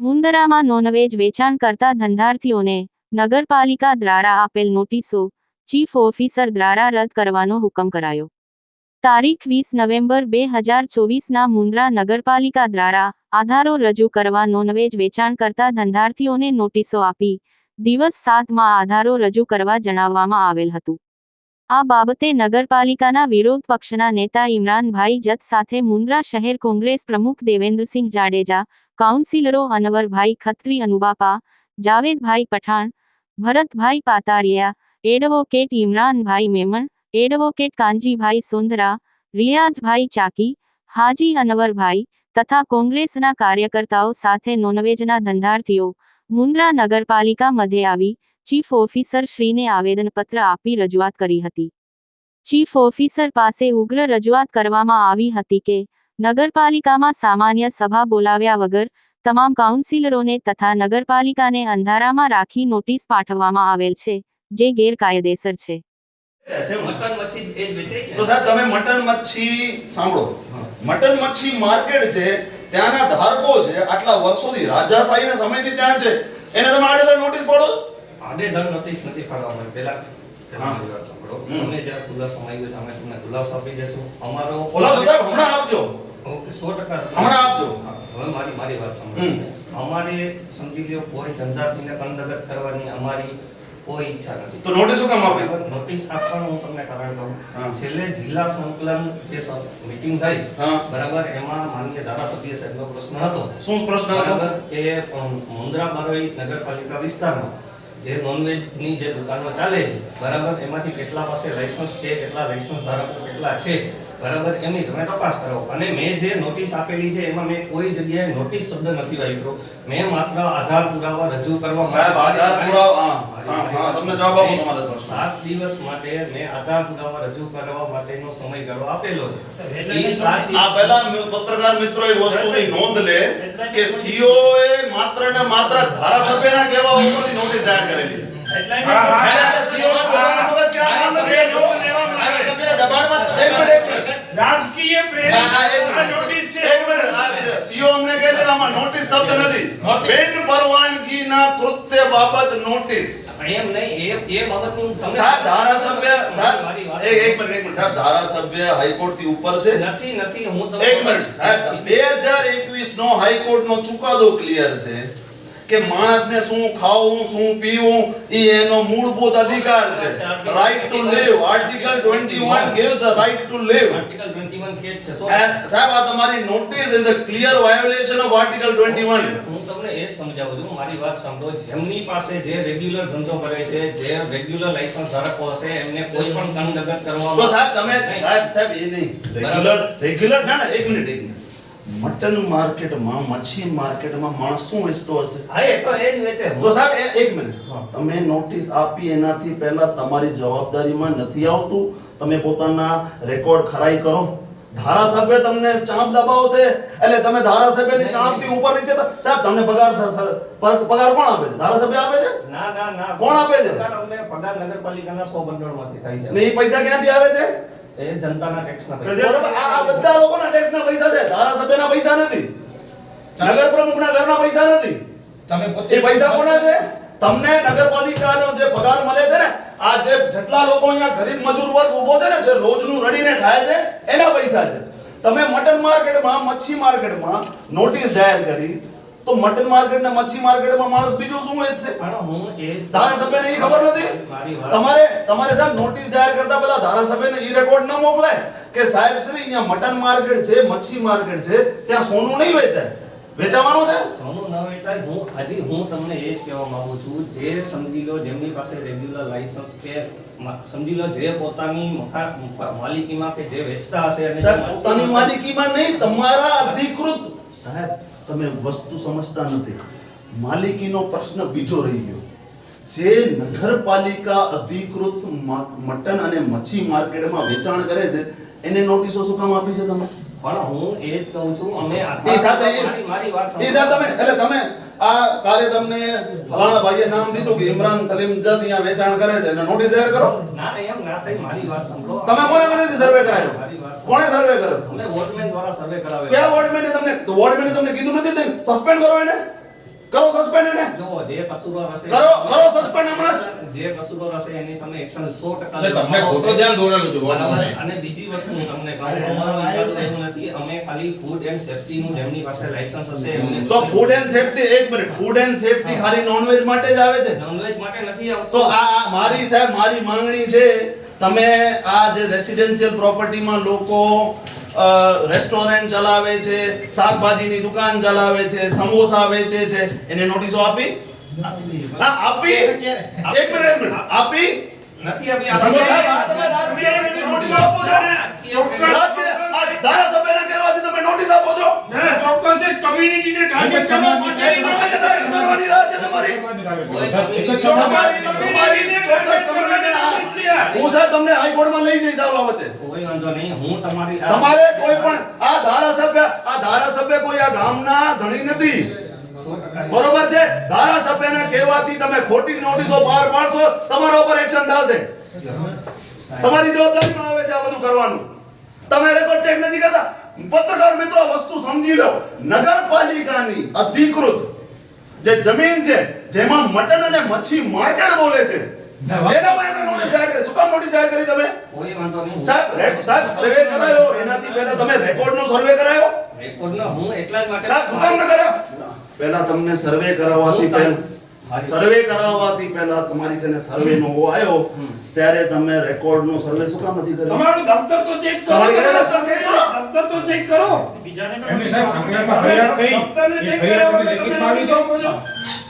મુંદરામાં non veg વેચાણ કરતા ધંધાર્થીઓને નગરપાલિકા દ્વારા આપેલ નોટિસો ચીફ ઓફિસર દ્વારા રદ કરવાનો હુકમ કરાયો. તારીખ વીસ નવેમ્બર બે હજાર ચોવીસના મુંદ્રા નગરપાલિકા દ્વારા આધારો રજૂ કરવા નોનવેજ વેચાણ કરતા ધંધાર્થીઓને નોટિસો આપી દિવસ સાતમાં આધારો રજૂ કરવા જણાવવામાં આવેલ હતું. આ બાબતે નગરપાલિકાના વિરોધ પક્ષના નેતા ઇમરાનભાઈ જત સાથે મુંદ્રા શહેર કોંગ્રેસ પ્રમુખ દેવેન્દ્રસિંહ જાડેજા, કાઉન્સિલરો અનવરભાઈ ખત્રી, અનુબાપા, જાવેદભાઈ પઠાણ, ભરતભાઈ પાતારિયા, એડવોકેટ ઇમરાનભાઈ મેમણ, એડવોકેટ કાનજીભાઈ સુંદરા, રિયાઝભાઈ ચાકી, હાજી અનવરભાઈ તથા કોંગ્રેસના કાર્યકર્તાઓ સાથે નોનવેજના ધંધાર્થીઓ મુન્દ્રા નગરપાલિકા મધ્યે આવી ચીફ ઓફિસર શ્રીને આવેદનપત્ર આપી રજૂઆત કરી હતી. ચીફ ઓફિસર પાસે ઉગ્ર રજૂઆત કરવામાં આવી હતી કે નગરપાલિકામાં સામાન્ય સભા બોલાવ્યા વગર તમામ કાઉન્સિલરોને તથા નગરપાલિકાને અંધારામાં રાખી નોટિસ પાઠવવામાં આવેલ છે જે ગેરકાયદેસર છે. મટન મચ્છી એ જ વેચાય છે? તો સાહેબ તમે મટન મચ્છી સાંભળો. મટન મચ્છી માર્કેટ છે ત્યાંના ધારકો છે આટલા વર્ષોથી રાજાશાહીના સમયથી ત્યાં છે. એને તમે આડેધડ નોટિસ પાડો? આડે આડેધડ નોટિસ નથી પાડવા પહેલા પેલા અમારો સમજી લો કોઈ ધંધાર્થીને કંદગત કરવાની અમારી કોઈ ઈચ્છા નથી. તો નોટિસ શું કામ આપી? નોટિસ આપવાનું હું તમને કારણ કહું. છેલ્લે જિલ્લા સંકલન જે મીટિંગ થઈ બરાબર એમાં માનનીય ધારાસભ્ય સાહેબનો પ્રશ્ન હતો. શું પ્રશ્ન હતો? કે મુન્દ્રા બારોઈ નગરપાલિકા વિસ્તારમાં જે નોનવેજની જે દુકાનો ચાલે બરાબર એમાંથી કેટલા પાસે લાયસન્સ છે કેટલા લાયસન્સ ધારકો કેટલા છે બરાબર એમની તમે તપાસ કરો. અને મેં જે નોટિસ આપેલી છે એમાં મેં કોઈ જગ્યાએ નોટિસ શબ્દ નથી વાપર્યો. મેં માત્ર આધાર પુરાવા રજૂ કરવા સાહેબ આધાર પુરાવા હા તમને જવાબ આપો તમારા પ્રશ્ન સાત દિવસ માટે મેં આધાર પુરાવા રજૂ કરવા માટેનો સમયગાળો આપેલો છે. આ પહેલા પત્રકાર મિત્રો એ વસ્તુની નોંધ લે કે સીઓ એ માત્ર ને માત્ર ધારાસભ્યના કહેવા ઉપરથી નોટિસ જાહેર કરેલી છે. પહેલા CEO ના પોતાના મગજ કે આ ધારાસભ્ય એક મિનિટ, એક મિનિટ. રાજકીય પ્રેરિત હા, હા, એક આ મિનિટ. નોટિસ છે. એક મિનિટ. આ અમને કહે છે આમાં નોટિસ શબ્દ નથી. બિન પરવાનગીના કૃત્ય બાબત નોટિસ એમ નહીં એ એ બાબતની હું સાહેબ ધારાસભ્ય સાહેબ એક એક મિનિટ એક મિનિટ. સાહેબ ધારાસભ્ય હાઈકોર્ટથી ઉપર છે. નથી નથી હું તમને એક મિનિટ. સાહેબ બે હજાર એકવીસ નો હાઈકોર્ટ નો ચુકાદો ક્લિયર છે. કે માણસને શું ખાવું શું પીવું એ એનો મૂળભૂત અધિકાર છે. Right to live article 21 gives a right to live. Article 21 કે છે. સો સાહેબ આ તમારી notice is a clear violation of article 21 હું તમને એ જ સમજાવું છું. મારી વાત સાંભળો. જેમની પાસે જે રેગ્યુલર ધંધો કરે છે જે રેગ્યુલર લાયસન્સ ધારકો હશે એમને કોઈ પણ કંદગત કરવામાં તો સાહેબ તમે સાહેબ સાહેબ એ નહીં. રેગ્યુલર રેગ્યુલર ના ના એક મિનિટ એક મિનિટ. મટન માર્કેટમાં મચ્છી માર્કેટમાં માણસ શું વેચતો હશે? હા એ તો એ જ વેચે. તો સાહેબ એક મિનિટ. તમે નોટિસ આપી એનાથી પહેલા તમારી જવાબદારીમાં નથી આવતું. તમે પોતાના રેકોર્ડ ખરાઈ કરો. ધારાસભ્ય તમને ચાંપ દબાવશે. એટલે તમે ધારાસભ્યની ચાંપથી ઉપર નીચે સાહેબ તમને પગાર પગાર કોણ આપે છે? ધારાસભ્ય આપે છે? ના ના ના. કોણ આપે છે? પગાર નગરપાલિકાના સો બંડોળમાંથી થાય ને છે એ પૈસા ક્યાંથી આવે છે? એ જનતાના ટેક્સના પૈસા. બરોબર આ બધા લોકોના ટેક્સના પૈસા છે. ધારાસભ્યના પૈસા નથી. નગર પ્રમુખના ઘરના પૈસા નથી. તમે એ પૈસા કોના છે? તમને નગરપાલિકાનો જે પગાર મળે છે ને આ જે જેટલા લોકો અહીંયા ગરીબ મજૂર વર્ગ ઊભો છે ને જે રોજનું રડીને ખાય છે એના પૈસા છે. તમે મટન માર્કેટમાં મચ્છી માર્કેટમાં નોટિસ જાહેર કરી તો મટન માર્કેટ ને મચ્છી માર્કેટમાં માણસ બીજું શું વેચશે ધારાસભ્ય હું એ ખબર નથી? તમારે તમારે સાહેબ નોટિસ જાહેર કરતા બધા ધારાસભ્ય ને ઈ રેકોર્ડ ન મોકલાય કે સાહેબ શ્રી અહીંયા મટન માર્કેટ છે મચ્છી માર્કેટ છે ત્યાં સોનું નહીં વેચાય. વેચાવાનું છે? સોનું ન વેચાય. હું હજી હું તમને એ જ કહેવા માંગુ છું જે સમજી લો જેમની પાસે રેગ્યુલર લાયસન્સ કે સમજી લો જે પોતાની માલિકીમાં કે જે વેચતા હશે પોતાની માલિકીમાં નહીં તમારા અધિકૃત સાહેબ તમે વસ્તુ સમજતા નથી. માલિકીનો પ્રશ્ન બીજો રહી ગયો. જે નગરપાલિકા અધિકૃત મટન અને મચ્છી માર્કેટમાં વેચાણ કરે છે એને નોટિસો શું કામ આપી છે તમે? પણ હું એ જ કહું છું અમે એ સાથે મારી વાત. એ સાથે તમે એટલે તમે આ કાલે તમને ફલાણા ભાઈએ નામ દીધું કે ઇમરાન સલીમ જદ અહીંયા વેચાણ કરે છે એને નોટિસ જાહેર કરો. ના એમ ના થઈ મારી વાત સાંભળો. તમે કોને કોને સર્વે કરાયો? કોણે સર્વે કર્યો? અમે વોર્ડમેન દ્વારા સર્વે કરાવે કયા વોર્ડમેને તમને વોર્ડમેને તમને કીધું નથી તેમ? સસ્પેન્ડ કરો એને. કરો સસ્પેન્ડ એને. જો જે કસૂરવાર હશે કરો કરો સસ્પેન્ડ હમણાં જે. કસૂરવાર હશે એની સામે એક્શન 100% એટલે તમને ખોટો ધ્યાન દોરેલું છે બરાબર? અને બીજી વસ્તુ હું તમને કહું અમારો ઇન્ટરવ્યુ એવું નથી અમે ખાલી ફૂડ એન્ડ સેફટી નું જેમની પાસે લાયસન્સ હશે એમને તો ફૂડ એન્ડ સેફટી એક મિનિટ ફૂડ એન્ડ સેફટી ખાલી નોનવેજ માટે જ આવે છે? નોનવેજ માટે નથી આવતો. તો આ આ મારી સાહેબ મારી માંગણી છે તમે આ જે રેસિડેન્શિયલ પ્રોપર્ટીમાં લોકો રેસ્ટોરન્ટ ચલાવે છે શાકભાજીની દુકાન ચલાવે છે સમોસા વેચે છે એને નોટિસો આપી? હા આપી? એક મિનિટ એક મિનિટ. આપી? નથી આપી. આ તમે રાજકીય નોટિસો આપો છો. ધારાસભ્યના નોટિસ આપો છો? ના ચોક્કસ એક કમ્યુનિટીને ટાર્ગેટ કરવા માટે કરવાની રાહ છે તમારી? તમારી તમારી ચોક્કસ કમ્યુનિટીને હું સાહેબ તમને હાઈકોર્ટમાં લઈ જઈશ આ બાબતે. કોઈ વાંધો નહીં હું તમારી તમારે કોઈ પણ આ ધારાસભ્ય આ ધારાસભ્ય કોઈ આ ગામના ધણી નથી. બરોબર છે? ધારાસભ્યને કહેવાથી તમે ખોટી નોટિસો બહાર પાડશો તમારા ઉપર એક્શન થશે. તમારી જવાબદારીમાં આવે છે આ બધું કરવાનું. તમે રેકોર્ડ ચેક નથી કરતા? પત્રકાર મિત્રો આ વસ્તુ સમજી લો. નગરપાલિકાની અધિકૃત જે જમીન છે જેમાં મટન અને મચ્છી માર્કેટ બોલે છે એનામાં એમને નોટિસ જાહેર કરી. શું કામ નોટિસ જાહેર કરી તમે? સાહેબ સાહેબ સર્વે કરાયો. એનાથી પહેલા તમે રેકોર્ડનો સર્વે કરાયો? રેકોર્ડનો હું એટલા જ માટે સાહેબ શું કામ ન કર્યો? પહેલા તમને સર્વે કરાવવાથી પહેલા. સર્વે કરાવવાથી પહેલા તમારી તેને સર્વે નો આવ્યો ત્યારે તમે રેકોર્ડ નો સર્વે શું કામ નથી કર્યો? તમારું દફતર તો ચેક કરો દફતર તો ચેક કરો. એમની સાહેબ સંકલનમાં ફરિયાદ થઈ. દફતરને ચેક કર્યા વગર તમે નોટિસ આપો છો?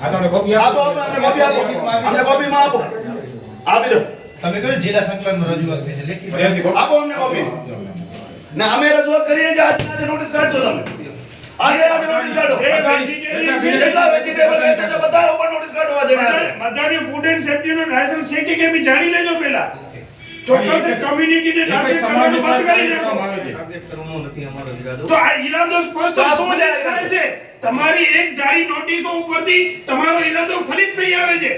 આ તમને કોપી આપો. આપો આપો, અમને કોપી આપો. અમને કોપીમાં આપો. આપી દો. તમે કહ્યું જિલ્લા સંકલનમાં રજૂઆત થઈ છે? લેખિત આપો અમને કોપી. ને અમે રજૂઆત કરીએ છીએ આજે નોટિસ કાઢજો તમે. આજે નોટિસ કાઢો. જેટલા વેજીટેબલ વેચે છે બધા ઉપર નોટિસ કાઢો આજે ને બધાને ફૂડ એન્ડ સેફ્ટી નો લાયસન્સ છે કે કેમ જાણી લેજો પહેલા. ચોક્કસ કમ્યુનિટીને જ ટાર્ગેટ કરવાનું બંધ કરી નાખો. કરવામાં આવે છે. ટાર્ગેટ કરવાનો નથી અમારો ઈરાદો. તો આ ઈરાદો સ્પષ્ટ શું છે? તમારી એક જારી નોટિસો ઉપરથી તમારો ઈરાદો ફલિત થઈ આવે છે.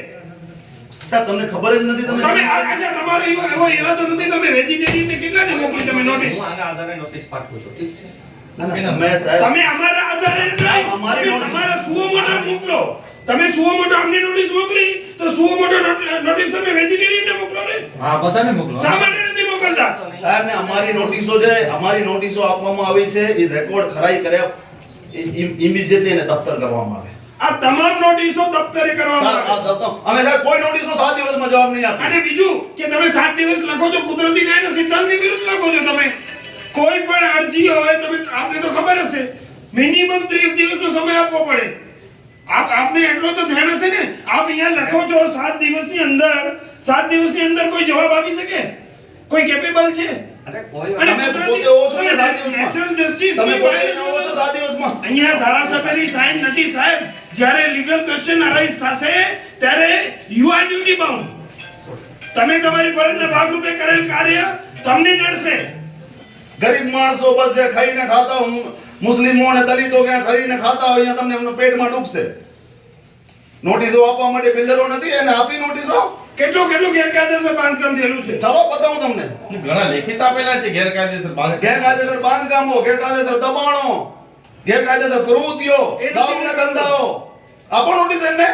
સાહેબ તમને ખબર જ નથી તમે તમે આ- આજે તમારો એવો એવો ઈરાદો નથી તમે વેજીટેરિયન ને કેટલાને મોકલી તમે નોટિસ હું આના આધારે નોટિસ પાઠવું છું ઠીક છે? ના, ના, તમે અમારા આધારે તમારા સુઓ મોટો મોકલો. તમે સુઓ મોટો અમને નોટિસ મોકલી તો સુઓ મોટો નોટિસ તમે વેજીટેરિયન ને મોકલો ને? હા બધાને મોકલો. શા માટે નથી મોકલતા. સાહેબ ને અમારી નોટિસો જે અમારી નોટિસો આપવામાં આવી છે એ રેકોર્ડ ખરાઈ કર્યા ઇમિડિયેટલી એને દફતર કરવામાં આવે. આ તમામ નોટિસો દફતરે કરવામાં આવે. અમે સાહેબ કોઈ નોટિસો સાત દિવસમાં જવાબ નહીં આપે અને બીજું કે તમે સાત દિવસ લખો છો કુદરતી ન્યાયના સિદ્ધાંતની વિરુદ્ધ લખો છો તમે. કોઈ પણ અરજી હોય તમે આપને તો ખબર હશે. મિનિમમ 30 દિવસનો સમય આપવો પડે. આપ આપને એટલો તો ધ્યાન હશે ને? આપ અહીંયા લખો છો 7 દિવસની અંદર 7 દિવસની અંદર કોઈ જવાબ આપી શકે? કોઈ કેપેબલ છે? અરે કોઈ તમે પોતે હોવો છો ને 7 દિવસમાં? નેચરલ જસ્ટિસ તમે પોતે વાત અહીંયા છો સાત દિવસમાં? અહીંયા ધારાસભ્યની સાઇન નથી સાહેબ. જ્યારે લીગલ ક્વેશ્ચન અરાઇઝ થશે ત્યારે યુ આર ડ્યુટી બાઉન્ડ તમે તમારી ફરજના ભાગરૂપે કરેલ કાર્ય તમને નડશે. ગરીબ માણસો બસ જે ખાઈને ખાતા હોય, મુસ્લિમો અને દલિતો ક્યાં ખાઈને ખાતા હોય તમને એમનું પેટમાં ડૂબશે. નોટિસો આપવા માટે બિલ્ડરો નથી એને આપી નોટિસો? કેટલું કેટલું ગેરકાયદેસર બાંધકામ થયેલું છે? ચાલો બતાવું તમને. ઘણા લેખિત આપેલા છે ગેરકાયદેસર ગેરકાયદેસર બાંધકામો ગેરકાયદેસર દબાણો ગેરકાયદેસર પ્રવૃત્તિઓ દારૂના ધંધાઓ. આપો નોટિસ એમને.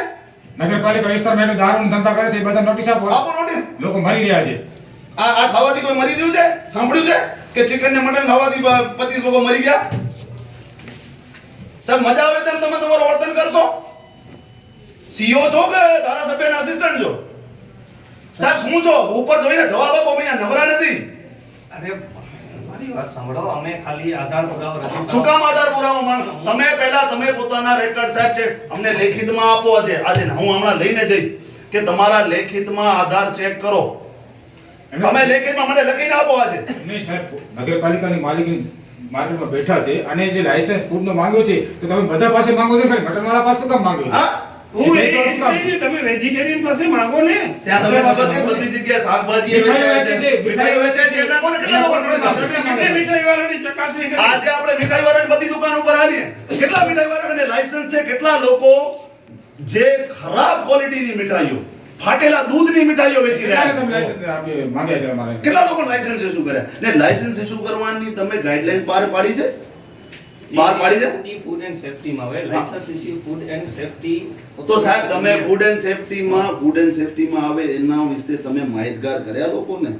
નગરપાલિકા વિસ્તારમાં દારૂનો ધંધા કરે છે એ બધા નોટિસ આપો. આપો નોટિસ. લોકો મરી રહ્યા છે. આ આ ખાવાથી કોઈ મરી ગયું છે? સાંભળ્યું છે? કે ચિકન ને મટન ખાવાથી પચીસ લોકો મરી ગયા? સાહેબ મજા આવે તેમ તમે તમારું વર્તન કરશો? સીઓ છો કે ધારાસભ્યના આસિસ્ટન્ટ છો? સાહેબ શું છો? ઉપર જોઈને જવાબ આપો અહીંયા નવરા નથી. અરે સાંભળો અમે ખાલી આધાર પુરાવો શું કામ આધાર પુરાવો માંગ તમે પહેલા તમે પોતાના રેકોર્ડ સાહેબ છે અમને લેખિતમાં આપો આજે. આજે હું હમણાં લઈને જઈશ કે તમારા લેખિતમાં આધાર ચેક કરો. તમે લેખિતમાં મને લખીને આપો આજે. નહીં સાહેબ નગરપાલિકાની માલિકની માર્કેટમાં બેઠા છે અને જે લાયસન્સ ફૂડનો માંગ્યો છે તો તમે બધા પાસે માંગો છો? ખાલી મટનવાળા પાસે કામ માંગો છો? હા? હું એ કહું તમે વેજીટેરિયન પાસે માંગો ને? ત્યાં તમને ખબર છે બધી જગ્યાએ શાકભાજી વેચાય વેચે છે. મીઠાઈ વેચાય છે. કોને કેટલા લોકો નોટિસ આપે મીઠાઈ વાળાની ચકાસણી કરી. આજે આપણે મીઠાઈ વાળાની બધી દુકાન ઉપર આવીએ. કેટલા મીઠાઈ વાળાને લાયસન્સ છે? કેટલા લોકો જે ખરાબ ક્વોલિટીની મીઠાઈઓ ફાટેલા દૂધની મીઠાઈઓ વેચી રહ્યા છે. તમે લાયસન્સ આપી- માંગ્યા છે અમારે. કેટલા લોકો લાયસન્સ ઇસ્યુ કર્યા ને લાયસન્સ ઇસ્યુ કરવાની તમે ગાઈડલાઈન્સ બહાર પાડી છે? બહાર પાડી છે? ફૂડ એન્ડ સેફટીમાં આવે licence issue food and safety તો સાહેબ તમે ફૂડ એન્ડ સેફટીમાં ફૂડ એન્ડ સેફટીમાં આવે એના વિશે તમે માહિતગાર કર્યા લોકોને?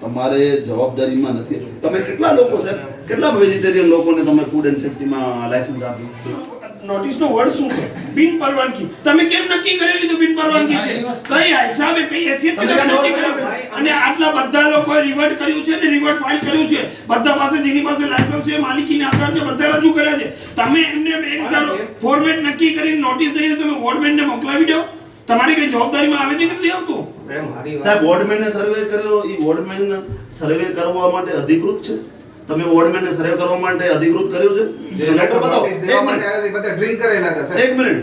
તમારે જવાબદારીમાં નથી. તમે કેટલા લોકો સાહેબ કેટલા વેજીટેરિયન લોકોને તમે ફૂડ એન્ડ સેફટીમાં લાયસન્સ આપ્યું? નોટિસનો વર્ડ શું છે? બિન પરવાનગી. તમે કેમ નક્કી કરી લીધું બિન પરવાનગી છે? કઈ હિસાબે કઈ હેસિયત તમે તમે નક્કી કર્યું? અને આટલા બધા લોકોએ રિવર્ટ કર્યું છે ને રિવર્ટ ફાઇલ કર્યું છે? બધા પાસે જેની પાસે લાયસન્સ છે માલિકીને આધાર છે બધા રજૂ કર્યા છે. તમે એમને એક ધારો ફોર્મેટ નક્કી કરીને નોટિસ દઈને તમે વોર્ડમેનને મોકલાવી દો. તમારી કઈ જવાબદારીમાં આવે છે કે નથી આવતું? સાહેબ વોર્ડમેનને સર્વે કર્યો એ વોર્ડમેન સર્વે કરવા માટે અધિકૃત છે? તમે વોર્ડમેનને સર્વે કરવા માટે અધિકૃત કર્યું છે? જે લેટર બતાવો એક દેવા માટે આવ્યા બધા ડ્રિંક કરેલા હતા સાહેબ એક મિનિટ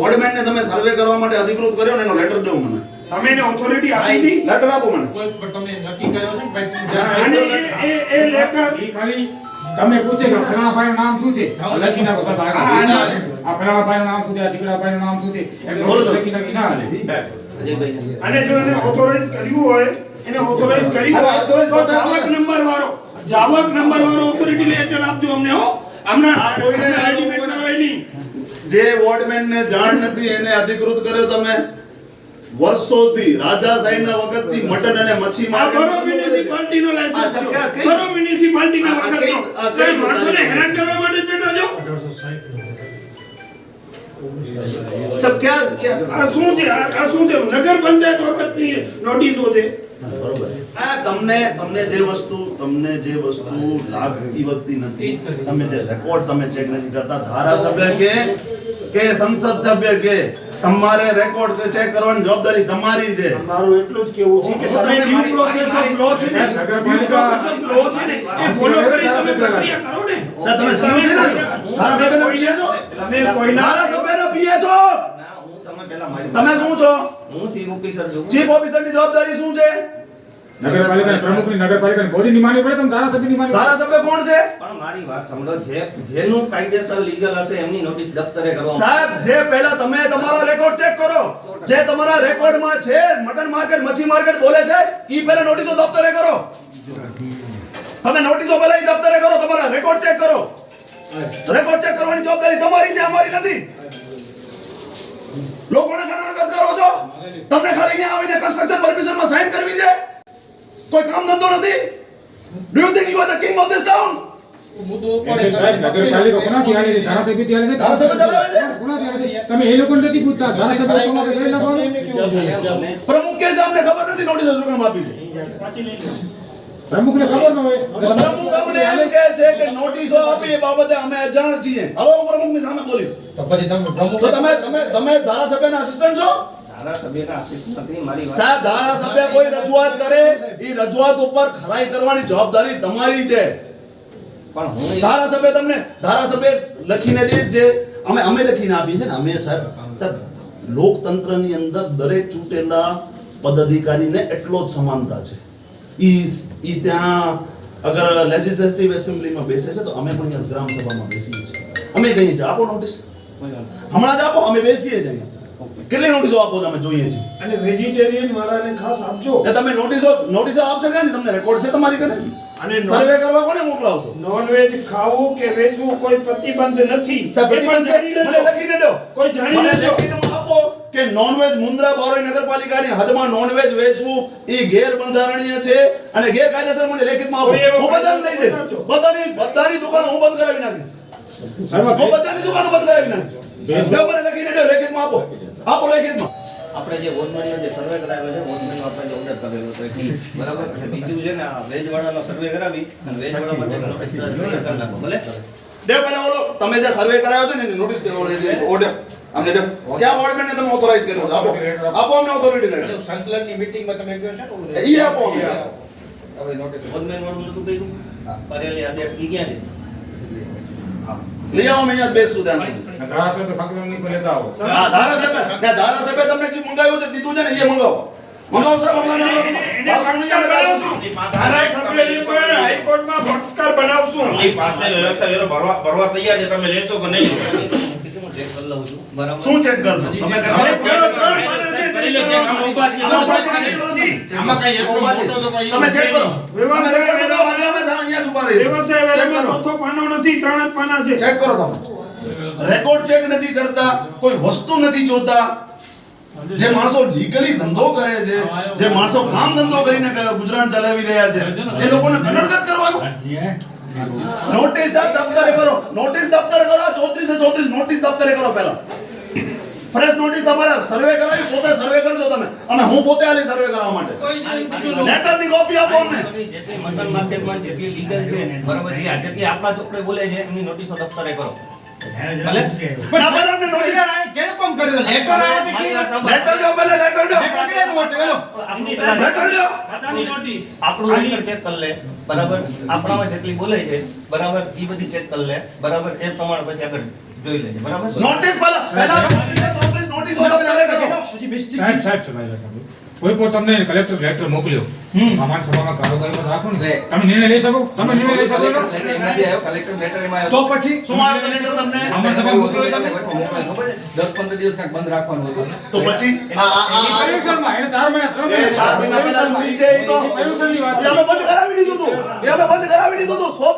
વોર્ડમેનને તમે સર્વે કરવા માટે અધિકૃત કર્યો ને એનો લેટર દો મને. તમે એને ઓથોરિટી આપી હતી લેટર આપો મને. પણ તમે નક્કી કર્યો છે કે ભાઈ જ્યાં એ એ એ લેટર ખાલી તમે પૂછે કે ફલાણા ભાઈ નામ શું છે? લખી નાખો સાહેબ આ ફલાણા ભાઈ નામ શું છે? આ ઢીકડા ભાઈ નામ શું છે? એમ લખી નાખી ના હાલે. અને જો એને ઓથોરાઇઝ કર્યું હોય એને ઓથોરાઇઝ કર્યું હોય તો નંબર વાળો. જાવક નંબર વાળો ઓથોરિટી લેટર આપજો અમને હો. હમણાં કોઈને ultimate કરવાય નહીં. જે વોર્ડમેનને જાણ નથી એને અધિકૃત કર્યો તમે. વર્ષોથી રાજાશાહીના વખતથી મટન અને મચ્છી માર્કેટ કરો મ્યુનિસિપાલિટી નો લાયસન્સ કરો મ્યુનિસિપાલિટી ના વખત તો માણસોને હેરાન કરવા માટે જ બેઠા છો. સબ ક્યાં શું છે? આ શું છે? નગર પંચાયત વખતની નોટિસો છે. બરોબર. આ તમને તમને જે વસ્તુ તમને જે વસ્તુ લાગતી વખતી નથી તમે જે રેકોર્ડ તમે ચેક નથી કરતા ધારાસભ્ય કે કે સંસદ સભ્ય કે તમારે રેકોર્ડ ચેક કરવાની જવાબદારી તમારી છે. મારું એટલું જ કેવું છે કે તમે ડ્યુ પ્રોસેસ ઓફ લો છે ને ડ્યુ પ્રોસેસ ઓફ લો છે ને એ ફોલો કરી તમે પ્રક્રિયા કરો ને. સર તમે સમજી ને? ધારાસભ્યના પીએ છો? તમે કોઈના ધારાસભ્યને પીએ છો? પહેલા મારી તમે શું છો? હું ચીફ ઓફિસર છું. ચીફ ઓફિસરની જવાબદારી શું છે? નગરપાલિકાના પ્રમુખની નગરપાલિકાની બોડીની માનવી પડે તમે ધારાસભ્યની માનવી ધારાસભ્ય કોણ છે? પણ મારી વાત સાંભળો જે જેનું કાયદેસર લીગલ હશે એમની નોટિસ દફતરે કરવામાં સાહેબ જે પહેલા તમે તમારા રેકોર્ડ ચેક કરો જે તમારા રેકોર્ડમાં છે મટન માર્કેટ મચ્છી માર્કેટ બોલે છે ઈ પહેલા નોટિસો દફતરે કરો. તમે નોટિસો પહેલા ઈ દફતરે કરો તમારા રેકોર્ડ ચેક કરો. રેકોર્ડ ચેક કરવાની જવાબદારી તમારી છે અમારી નથી. લોકોને કનાડગત કરો છો તમને ખાલી અહીંયા આવીને કન્સ્ટ્રક્શન પરમિશનમાં સાઇન કરવી છે કોઈ કામ ધંધો નથી do you think you are the king of this town પ્રમુખ કે છે અમને ખબર નથી નોટિસ શું કામ આપી છે પ્રમુખને ખબર ન હોય. પ્રમુખ અમને એમ કહે છે કે નોટિસો આપી એ બાબતે અમે અજાણ છીએ. હવે હું પ્રમુખની સામે બોલીશ. તો પછી તમે પ્રમુખ તો તમે તમે તમે ધારાસભ્યના આસિસ્ટન્ટ છો? ધારાસભ્યના આશિષ નથી મારી વાત સાહેબ ધારાસભ્ય કોઈ રજૂઆત કરે એ રજૂઆત ઉપર ખરાઈ કરવાની જવાબદારી તમારી છે. પણ હું ધારાસભ્ય તમને ધારાસભ્ય લખીને દઈશ છે અમે અમે લખીને આપી છે ને અમે સાહેબ સાહેબ લોકતંત્રની અંદર દરેક ચૂંટેલા પદાધિકારીને એટલો જ સમાનતા છે. ઈ ઈ ત્યાં અગર લેજિસ્લેટિવ એસેમ્બલીમાં બેસે છે તો અમે પણ અહીંયા ગ્રામ સભામાં બેસીએ છીએ. અમે કહીએ છીએ આપો નોટિસ હમણાં જ આપો અમે બેસીએ છીએ અહીંયા. કેટલી નોટિસો આપો તમે અમે જોઈએ છીએ. અને વેજીટેરિયન વાળાને ખાસ આપજો. એ તમે નોટિસો નોટિસો આપશે ક્યાંથી તમને રેકોર્ડ છે તમારી કને? અને સર્વે કરવા કોને મોકલાવશો? નોનવેજ ખાવું કે વેચવું કોઈ પ્રતિબંધ નથી. એ પણ જાણી લેજો. કોઈ જાણી લેજો. આપો. કે નોનવેજ મુન્દ્રા બારોઈ નગરપાલિકાની હદમાં નોનવેજ વેચવું એ ગેરબંધારણીય છે અને ગેરકાયદેસર મને લેખિતમાં આપો. હું બધાને લઈ જઈશ. બધાની બધાની દુકાનો હું બંધ કરાવી નાખીશ. સાહેબ, હું બધાની દુકાનો બંધ કરાવી નાખીશ. બેન- મને લખીને દો લેખિતમાં આપો. આપો લેખિતમાં. આપણે જે વોર્ડમેનનો જે સર્વે કરાવ્યો છે વોર્ડમેનનો આપણે જે ઓર્ડર કરેલો તો બરાબર? છે બીજું છે ને આ વેજ સર્વે કરાવી અને વેજવાળા માટે નોટિસ કરી નાખો ભલે? દેવ પહેલા ઓલો તમે જે સર્વે કરાયો છે ને નોટિસ ઓર્ડર અમને દો ક્યાં ઓર્ડરમેન્ટને તમે ઓથોરાઇઝ કર્યો છે આપો આપો અમને ઓથોરિટી લેટર સંકલનની મીટિંગમાં તમે કહો છો ને ઈ આપો અમને. હવે નોટિસ વોર્ડમેન વાળું નતું કર્યું પરેલી આદેશ ઈ ક્યાં છે લઈ આવો અહીંયા જ ત્યાં સુધી ધારાસભ્ય સંકલનની પર લેતા આવો હા ધારાસભ્ય ના ધારાસભ્ય તમને જે મંગાવ્યું છે દીધું છે ને એ મંગાવો મંગાવો સાહેબ બનાવશું ધારાસભ્યની પર હાઈકોર્ટમાં પક્ષકાર બનાવશું એ પાસે વ્યવસ્થા વેરો ભરવા ભરવા તૈયાર છે તમે લેશો કે નહીં વસ્તુ નથી જોતા. જે માણસો લીગલી ધંધો કરે છે જે માણસો કામ ધંધો કરીને ગુજરાન ચલાવી રહ્યા છે એ લોકોને કનડગત કરવાનું નોટિસ દફતરે કરો નોટિસ દફતરે કરો 34000 પહેલા. ફ્રેશ નોટિસ તમારે સર્વે કરાવી પોતે સર્વે કરજો તમે. અને હું પોતે આલી સર્વે કરવા માટે. લેટરની કોપી આપો અમને. જેટલી મટન માર્કેટમાં જેટલી લીગલ છે બરાબર છે જેટલી આપણા ચોપડે બોલે છે એમની નોટિસો દફતરે કરો. ના letter. Letter letter letter letter આપણામાં જેટલી બોલે છે બરાબર એ બધી ચેક કરી લે બરાબર? એ પ્રમાણે પછી આગળ જોઈ લેજે બરાબર? નોટિસ પહેલા પહેલા ચોત્રીસે નોટિસ નોટિસો કરે. સાહેબ સાહેબ સાહેબ સાહેબ. કોઈ પણ તમને કલેક્ટર લેટર મોકલ્યો. સામાન સભામાં કારોબારીમાં રાખો ને. તમે નિર્ણય લઈ શકો. તમે નિર્ણય લઈ શકો? તો પછી શું આવે તો લેટર તમને? સામાન સભા મોકલ્યો તમે તો પછી આ આ એ આ એને 4 મહિના 3 મહિના 4 મહિના પહેલા જૂની છે એ તો. એ વાત છે. અમે બંધ કરાવી દીધું હતું એ અમે બંધ કરાવી દીધું હતું સોપ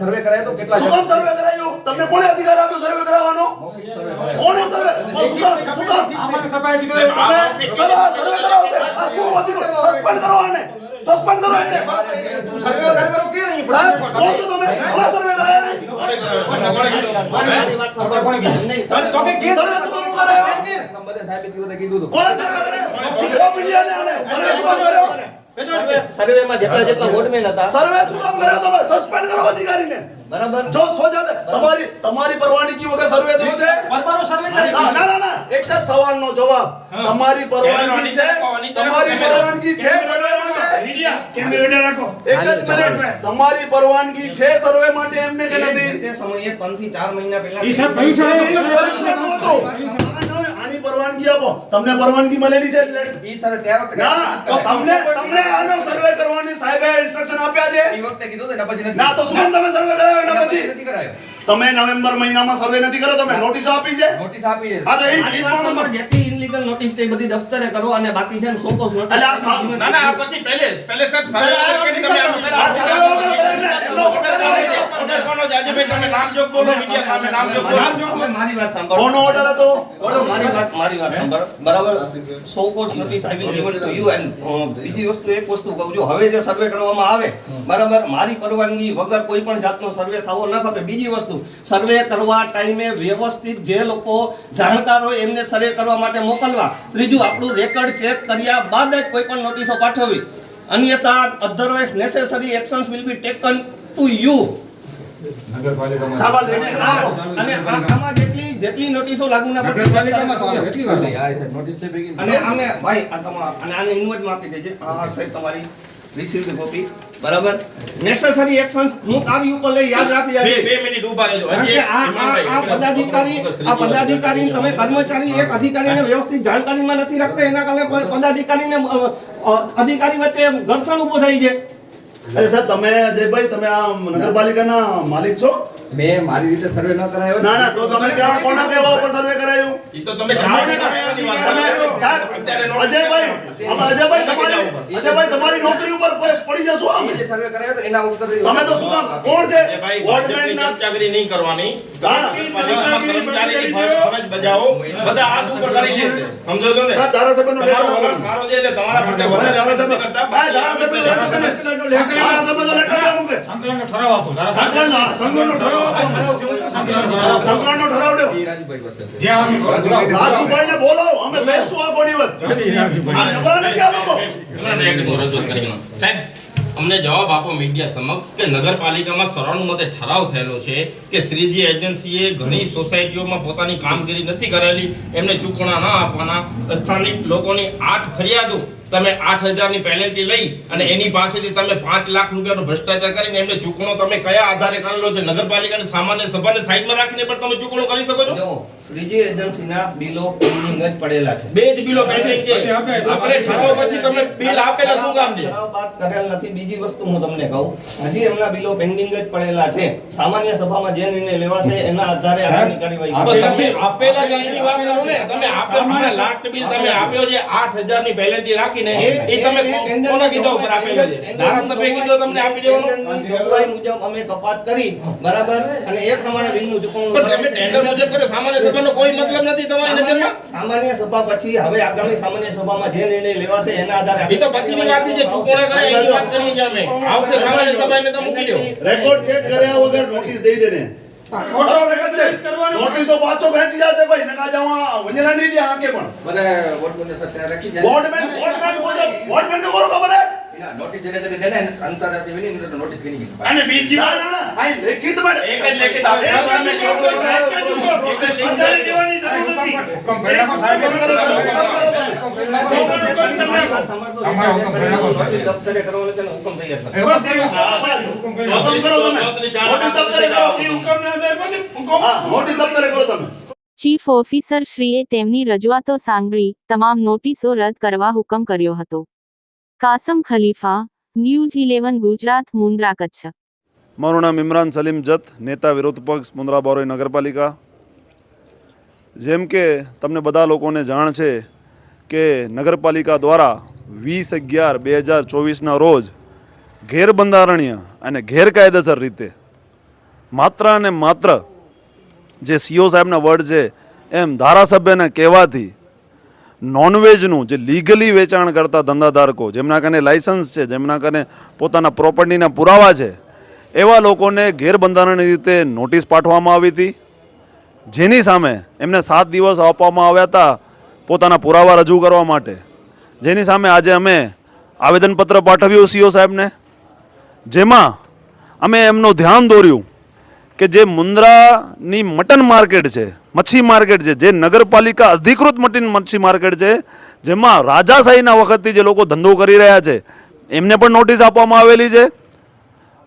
સર્વે કરાયો તો કેટલા શું કામ સર્વે કરાયો? તમને કોણે અધિકાર આપ્યો સર્વે કરાવવાનો? કોણે સર્વે શું કામ? શું કામ? સામાન્ય સભાએ કીધું તમે ચલો સર્વે કરાવશે આ શું અધિકાર સસ્પેન્ડ કરો આને સસ્પેન્ડ કરો એને સર્વે કરો કે નહીં સાહેબ કોણ છો તમે કોણે સર્વે કરાયા નહીં? અરે તો કે કે સર્વે શું તો કોણે સર્વે કરાયો શીખવા મીડિયાને આને સર્વે શું સર્વે- સર્વેમાં જેટલા જેટલા વોર્ડમેન હતા. સર્વે શું કામ કર્યો તમે? સસ્પેન્ડ કરો અધિકારીને. બરાબર. જો સો જાતે તમારી તમારી પરવાનગી વગર સર્વે થયો છે? પરબારો સર્વે ના ના ના, ના. એક જ સવાલનો જવાબ. તમારી પરવાનગી છે? તમારી પરવાનગી છે સર્વે માટે? મીડિયા કેમેરા રાખો. એક જ મિનિટ. તમારી પરવાનગી છે સર્વે માટે એમને કે નથી? તે સમયે ત્રણથી ચાર મહિના પહેલા એ સાહેબ એ પરીક્ષા નહોતું. આનો- આની પરવાનગી આપો. તમને પરવાનગી મળેલી છે ઈ સર ત્યાં વખતે ના તમને તમને આનો સર્વે કરવાની સાહેબે ઇન્સ્ટ્રક્શન આપ્યા છે? ઈ વખતે કીધું તો ને પછી ના તો શું તમે સર્વે કરાવ્યો એના પછી? નથી કરાયો. તમે નવેમ્બર મહિનામાં સર્વે નથી કર્યો? તમે નોટિસ આપી છે? નોટિસ આપી છે. હા તો એ જ- મારી વાત જેટલી ઇનલીગલ નોટિસ છે બધી દફતરે કરો અને બાકી છે ને સોંપોસ નોટિસ એટલે ના ના પછી પહેલે પહેલે સાહેબ સર્વે કરી તમે આ સર્વે ઓર્ડર કોનો જાજે ભાઈ તમે નામ જોગ બોલો મીડિયા સામે નામ જોગ બોલો. હવે મારી વાત સાંભળો. કોનો ઓર્ડર હતો? બોલો, મારી વાત મારી વાત સાંભળો. બરાબર? સો કોર્સ નોટિસ આવી ગઈ. તો યુ એન્ડ બીજી વસ્તુ એક વસ્તુ કહું છું. હવે જે સર્વે કરવામાં આવે બરાબર? મારી પરવાનગી વગર કોઈ પણ જાતનો સર્વે થવો ન ખપે. બીજી વસ્તુ સર્વે કરવા ટાઈમે વ્યવસ્થિત જે લોકો જાણકાર હોય એમને સર્વે કરવા માટે મોકલવા. ત્રીજું આપણું રેકર્ડ ચેક કર્યા બાદ જ કોઈ પણ નોટિસો પાઠવવી. અન્યથા otherwise necessary actions will be taken to you જેટલી જેટલી નોટિસો લાગુ ના પડે છે અને આને ભાઈ આ તમારે અને આને ઇન્વર્ટમાં આપી દેજે. આ સાહેબ તમારી રિસીવ્ડ કોપી બરાબર? નેસેસરી એક્શન્સ હું તારી ઉપર લઈ યાદ રાખી જાય બે મિનિટ ઊભા રહેજો. આ આ પદાધિકારી આ પદાધિકારી તમે કર્મચારી એક અધિકારીને વ્યવસ્થિત જાણકારીમાં નથી રાખતા. એના કારણે પદાધિકારીને અધિકારી વચ્ચે ઘર્ષણ ઊભો થઈ છે. અરે સાહેબ તમે અજયભાઈ તમે આ નગરપાલિકાના માલિક છો? મેં મારી રીતે સર્વે ન કરાયો ના ના તો તમે ક્યાં કોના કહેવા ઉપર સર્વે કરાયું? ઈ તો તમે જાણો ને તમે. અત્યારે અજયભાઈ અમે અજયભાઈ તમારી અજયભાઈ તમારી નોકરી ઉપર પડી જશો અમે સર્વે કરાયો તો એના ઉપર તમે તો શું કામ? કોણ છે? ભાઈ વોર્ડમેન ના ચમચાગીરી નહીં કરવાની. પાલિકામાં ફરજ બજાવો. બધા હાથ ઉપર કરી લેશે. સમજો છો ને? સાહેબ ધારાસભ્યનો તમારો લેટર સારો છે એટલે તમારા માટે વધારે આપણે કરતા હા, ધારાસભ્યનો લેટર તમે લેટર આપો મૂકે. ઠરાવ આપો ધારાસભ્ય. સંકલનનો ઠરાવ રાજુભાઈ બોલાવો. અમે આખો દિવસ. સાહેબ અમને જવાબ આપો મીડિયા સમક્ષ કે નગરપાલિકામાં સર્વાનુમતે ઠરાવ થયેલો છે કે શ્રીજી એજન્સીએ ઘણી સોસાયટીઓમાં પોતાની કામગીરી નથી કરેલી એમને ચૂકવણા ન આપવાના. સ્થાનિક લોકોની આઠ ફરિયાદો તમે આઠ હજારની પેનલ્ટી લઈ અને એની પાસેથી તમે પાંચ લાખ રૂપિયાનો ભ્રષ્ટાચાર કરીને એમને ચૂકવણો તમે કયા આધારે કરેલો છે? નગરપાલિકાની સામાન્ય સભાને સાઈડમાં રાખીને પણ તમે ચૂકવણો કરી શકો છો? જો શ્રીજી એજન્સીના બિલો પેન્ડિંગ જ પડેલા છે. બે જ બિલો પેન્ડિંગ છે. આપણે ઠરાવ પછી તમે બિલ આપેલા શું કામ છે? ઠરાવ બાદ કરેલ નથી. બીજી વસ્તુ હું તમને કહું. હજી એમના બિલો પેન્ડિંગ જ પડેલા છે. સામાન્ય સભામાં જે નિર્ણય લેવાશે એના આધારે આગળની કાર્યવાહી તમે આપેલા જ એની વાત કરો ને. તમે આપ્યો મને લાસ્ટ બિલ તમે આપ્યો છે. 8000 ની પેનલ્ટી રાખીને એ તમે કોના કીધા ઉપર આપેલો છે? ધારાસભ્ય કીધો તમને આપી દેવાનો? જોગવાઈ મુજબ અમે કપાત કરી બરાબર? અને એ પ્રમાણે બિલનું ચૂકવણું પણ તમે ટેન્ડર મુજબ કર્યો સામાન્ય સભાનો કોઈ મતલબ નથી તમારી સામાન્ય નજરમાં? સામાન્ય સભા પછી હવે આગામી સામાન્ય સભામાં જે નિર્ણય લેવાશે એના આધારે એ તો પછીની વાત છે ચૂકવણા કરે એની વાત કરીએ છીએ અમે. આવશે સામાન્ય સભાને તો મૂકી દો. રેકોર્ડ ચેક કર્યા વગર નોટિસ દઈ દે ને. નોટિસો પાછો ખેંચી જશે ભાઈ નકા જવા વંજના નહીં દે આંકે પણ. મને વોટ મને સત્ય રાખી જાય. વોર્ડમેન મુજબ વોર્ડમેન કરો ખબર હે? અને બીજી અહીં લેખિતમાં એક જ લેખિત આપે. વધારે દેવાની જરૂર નથી હુકમ કો સાહેબ કરો. તમારી હુકમ કો. દફતરે હુકમ. હુકમ કરો તમે નોટિસ દફતરે કરો એ આધારે હુકમ નોટિસ દફતરે કરો તમે ચીફ ઓફિસર શ્રીએ તેમની રજૂઆતો સાંભળી તમામ નોટિસો રદ કરવા હુકમ કર્યો હતો કાસમ ખલીફા ન્યૂઝ ઇલેવન ગુજરાત મુન્દ્રા કચ્છ મારું નામ ઇમરાન સલીમ જત, નેતા વિરોધ પક્ષ, મુન્દ્રા બારોઈ નગરપાલિકા. જેમ કે તમને બધા લોકોને જાણ છે કે નગરપાલિકા દ્વારા વીસ અગિયાર બે હજાર ચોવીસના રોજ ગેરબંધારણીય અને ગેરકાયદેસર રીતે માત્ર અને માત્ર જે સીઓ સાહેબના વર્ડ છે, એમ ધારાસભ્યને કહેવાથી નોનવેજનું જે લીગલી વેચાણ કરતા ધંધાધારકો, જેમના કને લાયસન્સ છે, જેમના કને પોતાના પ્રોપર્ટીના પુરાવા છે, એવા લોકોને ગેરબંધારણની રીતે નોટિસ પાઠવવામાં આવી હતી. જેની સામે એમને સાત દિવસ આપવામાં આવ્યા હતા પોતાના પુરાવા રજૂ કરવા માટે. જેની સામે આજે અમે આવેદનપત્ર પાઠવ્યું સીઓ સાહેબને. જેમાં અમે એમનું ધ્યાન દોર્યું. કે જે મુન્દ્રાની મટન માર્કેટ છે, મચ્છી માર્કેટ છે, જે નગરપાલિકા અધિકૃત મટીન મચ્છી માર્કેટ છે, જેમાં રાજાશાહીના વખતથી જે લોકો ધંધો કરી રહ્યા છે, એમને પણ નોટિસ આપવામાં આવેલી છે.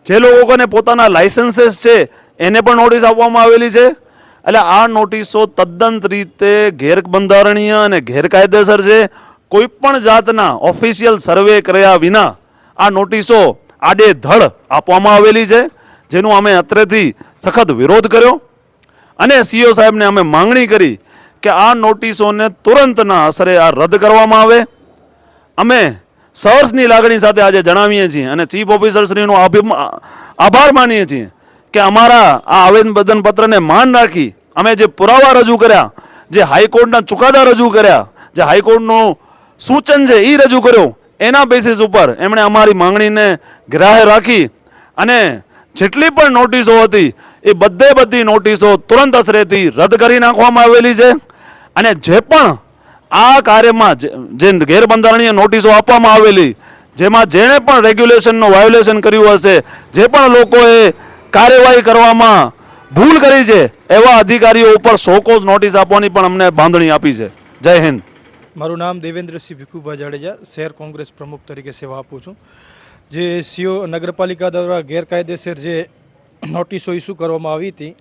જે લોકોને પોતાના લાયસન્સીસ છે, એને પણ નોટિસ આપવામાં આવેલી છે. એટલે આ નોટિસો તદ્દન રીતે ગેરબંધારણીય અને ગેરકાયદેસર છે. કોઈ પણ જાતના ઓફિશિયલ સર્વે કર્યા વિના આ નોટિસો આડે ધડ આપવામાં આવેલી છે. જેનું અમે અત્રેથી સખત વિરોધ કર્યો અને સીઓ સાહેબને અમે માંગણી કરી કે આ નોટિસોને તુરંતના અસરે આ રદ કરવામાં આવે. અમે સહર્ષની લાગણી સાથે આજે જણાવીએ છીએ અને ચીફ ઓફિસરશ્રીનો આભાર માનીએ છીએ કે અમારા આ આવેદનપત્રને માન રાખી અમે જે પુરાવા રજૂ કર્યા, જે હાઈકોર્ટના ચુકાદા રજૂ કર્યા, જે હાઈકોર્ટનું સૂચન છે એ રજૂ કર્યો, એના બેસિસ ઉપર એમણે અમારી માંગણીને ગ્રાહ્ય રાખી અને જેટલી પણ નોટિસો હતી, એ બધે બધી નોટિસો તુરંત અસરેથી રદ કરી નાખવામાં આવેલી છે. અને જે પણ આ કાર્યમાં જે- ગેરબંધારણીય નોટિસો આપવામાં આવેલી, જેમાં જેણે પણ રેગ્યુલેશનનું વાયોલેશન કર્યું હશે, જે પણ લોકોએ કાર્યવાહી કરવામાં ભૂલ કરી છે, એવા અધિકારીઓ ઉપર સોકોઝ નોટિસ આપવાની પણ અમને બાંધણી આપી છે. જય હિન્દ. મારું નામ દેવેન્દ્રસિંહ ભીખુભા જાડેજા, શહેર કોંગ્રેસ પ્રમુખ તરીકે સેવા આપું છું. જે સીઓ નગરપાલિકા દ્વારા ગેરકાયદેસર જે નોટિસો ઇસ્યુ કરવામાં આવી હતી,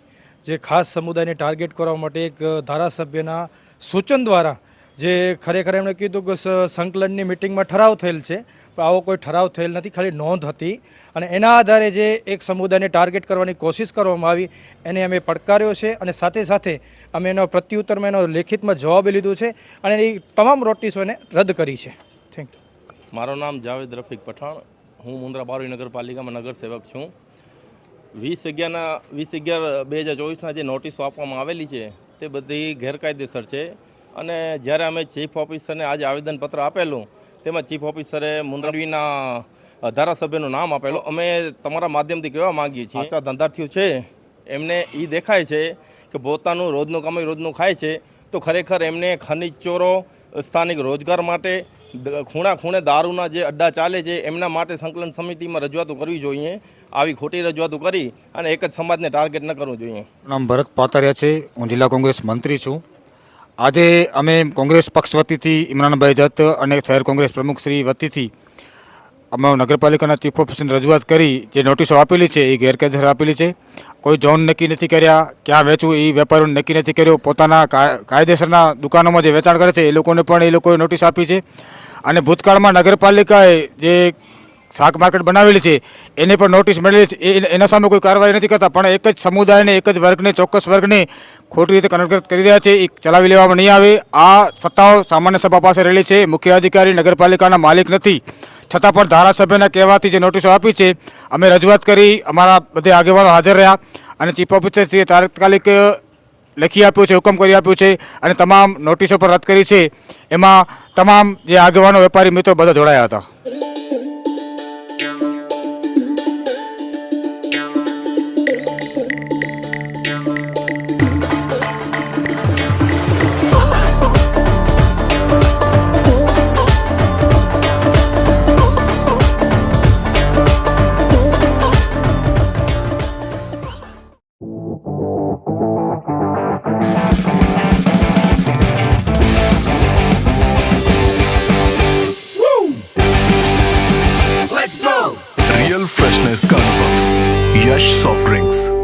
જે ખાસ સમુદાયને ટાર્ગેટ કરવા માટે એક ધારાસભ્યના સૂચન દ્વારા જે ખરેખર એમણે કીધું કે સંકલનની મિટિંગમાં ઠરાવ થયેલ છે, પણ આવો કોઈ ઠરાવ થયેલ નથી, ખાલી નોંધ હતી. અને એના આધારે જે એક સમુદાયને ટાર્ગેટ કરવાની કોશિશ કરવામાં આવી, એને અમે પડકાર્યો છે અને સાથે સાથે અમે એનો પ્રત્યુત્તરમાં એનો લેખિતમાં જવાબ લીધું છે અને એ તમામ નોટિસોને રદ કરી છે. થેન્ક યુ મારું નામ જાવેદ રફીક પઠાણ. હું મુન્દ્રા બારોઈ નગરપાલિકામાં નગર સેવક છું. વીસ અગિયારના વીસ અગિયાર બે હજાર ચોવીસના જે નોટિસો આપવામાં આવેલી છે તે બધી ગેરકાયદેસર છે. અને જ્યારે અમે ચીફ ઓફિસરને આજે આવેદનપત્ર આપેલું તેમાં ચીફ ઓફિસરે મુન્દ્રાવીના ધારાસભ્યનું નામ આપેલું. અમે તમારા માધ્યમથી કહેવા માંગીએ છીએ. આચા ધંધાર્થીઓ છે. એમને એ દેખાય છે કે પોતાનું રોજનું કમાઈ રોજનું ખાય છે. તો ખરેખર એમને ખનિજ ચોરો સ્થાનિક રોજગાર માટે ખૂણા ખૂણે દારૂના જે અડ્ડા ચાલે છે, એમના માટે સંકલન સમિતિમાં રજૂઆતો કરવી જોઈએ. આવી ખોટી રજૂઆતો કરી અને એક જ સમાજને ટાર્ગેટ ન કરવું જોઈએ. નામ ભરત પાતરિયા છે. હું જિલ્લા કોંગ્રેસ મંત્રી છું. આજે અમે કોંગ્રેસ પક્ષ વતીથી ઇમરાનભાઈ જત અને શહેર કોંગ્રેસ પ્રમુખ શ્રી વતીથી અમે નગરપાલિકાના ચીફ ઓફિસરને રજૂઆત કરી, જે નોટિસો આપેલી છે, એ ગેરકાયદેસર આપેલી છે. કોઈ ઝોન નક્કી નથી કર્યા, ક્યાં વેચવું, એ વેપારીઓને નક્કી નથી કર્યો. પોતાના કાયદેસરના દુકાનોમાં જે વેચાણ કરે છે, એ લોકોને પણ એ લોકોએ નોટિસ આપી છે. અને ભૂતકાળમાં નગરપાલિકાએ જે શાક માર્કેટ બનાવેલી છે, એને પણ નોટિસ મળેલી છે. એના સામે કોઈ કાર્યવાહી નથી કરતા, પણ એક જ સમુદાયને, એક જ વર્ગને, ચોક્કસ વર્ગને ખોટી રીતે કન્વર્ટ કરી રહ્યા છે, એ ચલાવી લેવામાં નહીં આવે. આ સત્તાઓ સામાન્ય સભા પાસે રહેલી છે. મુખ્ય અધિકારી નગરપાલિકાના માલિક નથી. છતાં પણ ધારાસભ્યના કહેવાથી જે નોટિસો આપી છે, અમે રજૂઆત કરી, અમારા બધે આગેવાનો હાજર રહ્યા અને ચીફ ઓફિસરશ્રીએ તાત્કાલિક લખી આપ્યું છે, હુકમ કરી આપ્યું છે અને તમામ નોટિસો પર રદ કરી છે. એમાં તમામ જે આગેવાનો, વેપારી મિત્રો બધા જોડાયા હતા. fresh soft drinks.